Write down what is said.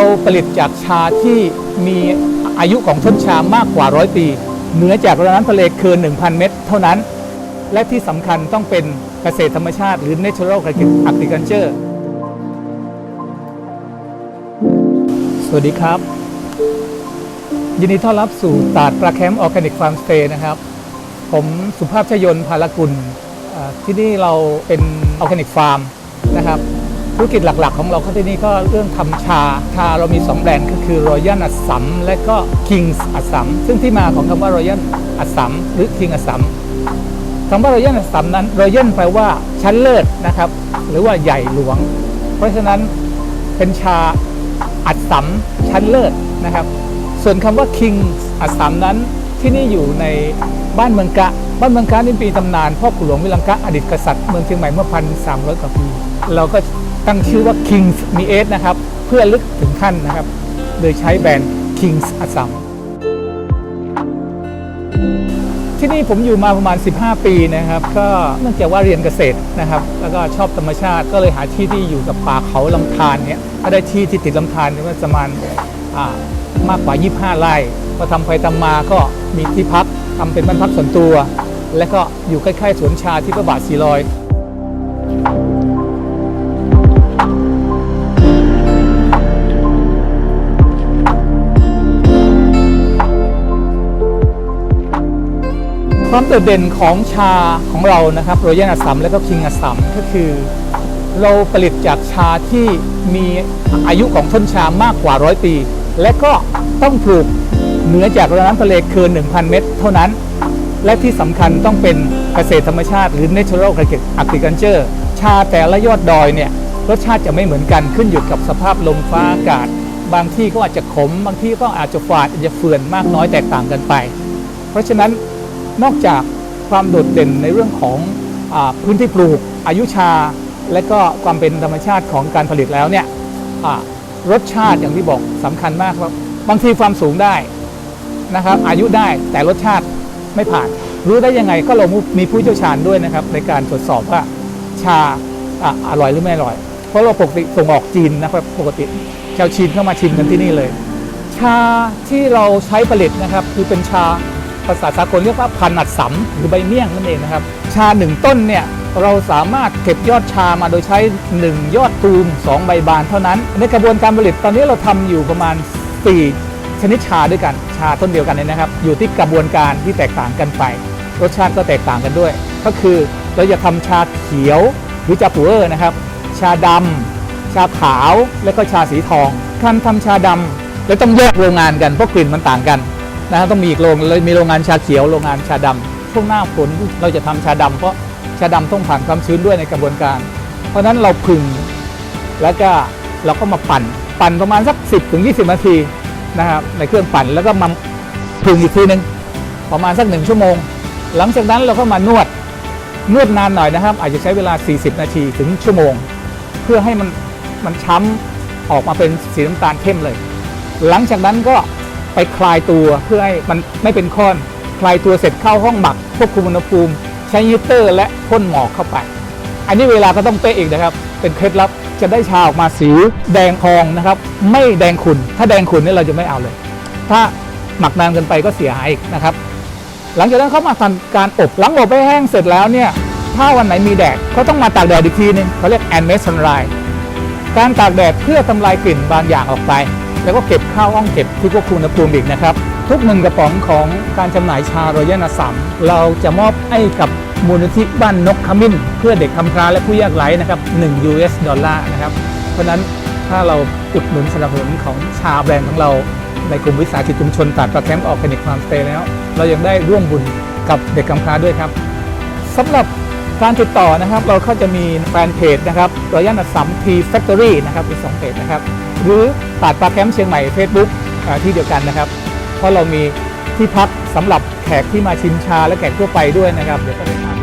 เราผลิตจากชาที่มีอายุของต้นชามากกว่าร้อยปี เหนือจากระน้ำทะเลเกิน1,000 เมตร เท่านั้น และที่สำคัญต้องเป็นเกษตรธรรมชาติหรือ natural agriculture สวัสดีครับ ยินดีต้อนรับสู่ตาดปลาแคมป์ออร์แกนิกฟาร์มสเตย์นะครับ ผมสุภาพชยนภาลกุลที่นี่เราเป็นออร์แกนิกฟาร์มนะครับ ธุรกิจหลักๆ ของเราที่นี่ก็เรื่องทำชา ชาเรามี 2 แบรนด์ก็คือรอยัลอัสสัมและก็ Kings อัสสัมซึ่งที่มาของคำว่ารอยัลอัสสัมหรือ King อัสสัมคำว่ารอยัลอัสสัมนั้นรอยัลแปลว่าชั้นเลิศนะครับ หรือว่าใหญ่หลวง เพราะฉะนั้นเป็นชาอัสสัมชั้นเลิศนะครับ ส่วนคำว่า King อัสสัมนั้นที่นี่อยู่ในบ้านเมืองกะ บ้านเมืองกะนี่ปีตำนานพ่อขุนหลวงวิลังกะอดีตกษัตริย์เมืองเชียงใหม่เมื่อพันสามร้อยกว่าปี เราก็ ตั้งชื่อว่า Kings มีเอสนะครับ เพื่อลึกถึงท่านนะครับ โดยใช้แบรนด์ Kings อัสสัมที่นี่ผมอยู่มาประมาณ 15 ปีนะครับ ก็เนื่องจากว่าเรียนเกษตรนะครับ แล้วก็ชอบธรรมชาติก็เลยหาที่ที่อยู่กับป่าเขาลำธารเนี่ยถ้าได้ที่ที่ติดลำธารเนี่ยก็ประมาณอ่ามากกว่า 25 ไร่พอทำไปทำมาก็มีที่พักทำเป็นบ้านพักส่วนตัว และก็อยู่ใกล้ๆสวนชาที่พระบาทสีลอย ความโดดเด่นของชาของเรานะครับโรยันอัสสัมและก็คิงอัสสัมก็คือ เราผลิตจากชาที่มีอายุของต้นชามากกว่าร้อยปี และก็ต้องปลูกเหนือจากระน้ำทะเลเกิน 1,000 เมตร เท่านั้น และที่สำคัญต้องเป็นเกษตรธรรมชาติหรือ natural agriculture ชาแต่ละยอดดอยเนี่ยรสชาติจะไม่เหมือนกันขึ้นอยู่กับสภาพลมฟ้าอากาศ บางที่ก็อาจจะขม บางที่ก็อาจจะฝาดอาจจะเฟื่อนมากน้อยแตกต่างกันไป เพราะฉะนั้น นอกจากความโดดเด่นในเรื่องของอพื้นที่ปลูกอายุชา และก็ความเป็นธรรมชาติของการผลิตแล้วเนี่ยรสชาติอย่างที่บอกสำคัญมากครับบางทีความสูงได้นะครับ อายุได้แต่รสชาติไม่ผ่าน รู้ได้ยังไงก็เรามีผู้เชี่ยวชาญด้วยนะครับ ในการตรวจสอบว่าชาอะอร่อยหรือไม่อร่อย เพราะเราปกติส่งออกจีนนะครับปกติชาวจีนเข้ามาชิมกันที่นี่เลย ชาที่เราใช้ผลิตนะครับ คือเป็นชา ภาษาสากลเรียกว่าพันอัดสำหรือใบเมี่ยงนั่นเองนะครับ ชาหนึ่งต้นเนี่ยเราสามารถเก็บยอดชามาโดยใช้ 1 ยอดตูม 2 ใบบานเท่านั้น ในกระบวนการผลิตตอนนี้เราทำอยู่ประมาณ 4 ชนิดชาด้วยกัน ชาต้นเดียวกันเนี่ยนะครับ อยู่ที่กระบวนการที่แตกต่างกันไป รสชาติก็แตกต่างกันด้วย ก็คือเราจะทำชาเขียวหรือจาปูเออร์นะครับ ชาดำชาขาว และก็ชาสีทองการทำชาดำแล้วต้องแยกโรงงานกันเพราะกลิ่นมันต่างกัน นะครับต้องมีอีกโรงเลยมีโรงงานชาเขียวโรงงานชาดำช่วงหน้าฝนเราจะทำชาดำเพราะชาดำต้องผ่านความชื้นด้วยในกระบวนการ เพราะฉะนั้นเราผึ่งแล้วก็เราก็มาปั่นปั่นประมาณสัก 10ถึง20 นาทีนะครับในเครื่องปั่นแล้วก็มาผึ่งอีกทีหนึ่งประมาณสักหนึ่งชั่วโมง หลังจากนั้นเราก็มานวดนวดนานหน่อยนะครับ อาจจะใช้เวลา 40 นาทีถึงชั่วโมง เพื่อให้มันมันช้ำออกมาเป็นสีน้ำตาลเข้มเลย หลังจากนั้นก็ ไปคลายตัวเพื่อให้มันไม่เป็นก้อน คลายตัวเสร็จเข้าห้องหมักควบคุมอุณหภูมิ ใช้ฮีตเตอร์ และพ่นหมอกเข้าไป อันนี้เวลาก็ต้องเป๊ะอีกนะครับ เป็นเคล็ดลับจะได้ชาออกมาสีแดงทองนะครับ ไม่แดงขุ่นถ้าแดงขุ่นนี่เราจะไม่เอาเลย ถ้าหมักนานเกินไปก็เสียหายอีกนะครับ หลังจากนั้นเข้ามาทำการอบหลังอบไปแห้งเสร็จแล้วเนี่ยถ้าวันไหนมีแดดเขาต้องมาตากแดดอีกทีนึงเขาเรียกแอนเมสซันไรการตากแดดเพื่อทำลายกลิ่นบางอย่างออกไป แล้วก็เก็บข้าห้องเก็บที่ควบคุมอุณหภูมิอีกนะครับ ทุกหนึ่งกระป๋องของการจำหน่ายชาโรยันาสัมเราจะมอบให้กับมูลนิธิบ้านนกขมิ้น เพื่อเด็กกำพร้าและผู้ยากไร้นะครับ1 US ดอลลาร์นะครับ เพราะนั้นถ้าเราอุดหนุนสนับสนุนของชาแบรนด์ของเราในกลุ่มวิสาหกิจชุมชนตัดประแคมออร์แกนิกฟาร์มสเตย์แล้ว เรายังได้ร่วมบุญกับเด็กกำพร้าด้วยครับสำหรับ การติดต่อนะครับเราก็จะมีแฟนเพจนะครับรอยันอัสสัมทีแฟคทอรี่นะครับอีกสองเพจนะครับ หรือตาดปลาแคมป์เชียงใหม่ Facebook ที่เดียวกันนะครับ เพราะเรามีที่พักสำหรับแขกที่มาชิมชาและแขกทั่วไปด้วยนะครับเดี๋ยวก็ได้ทาน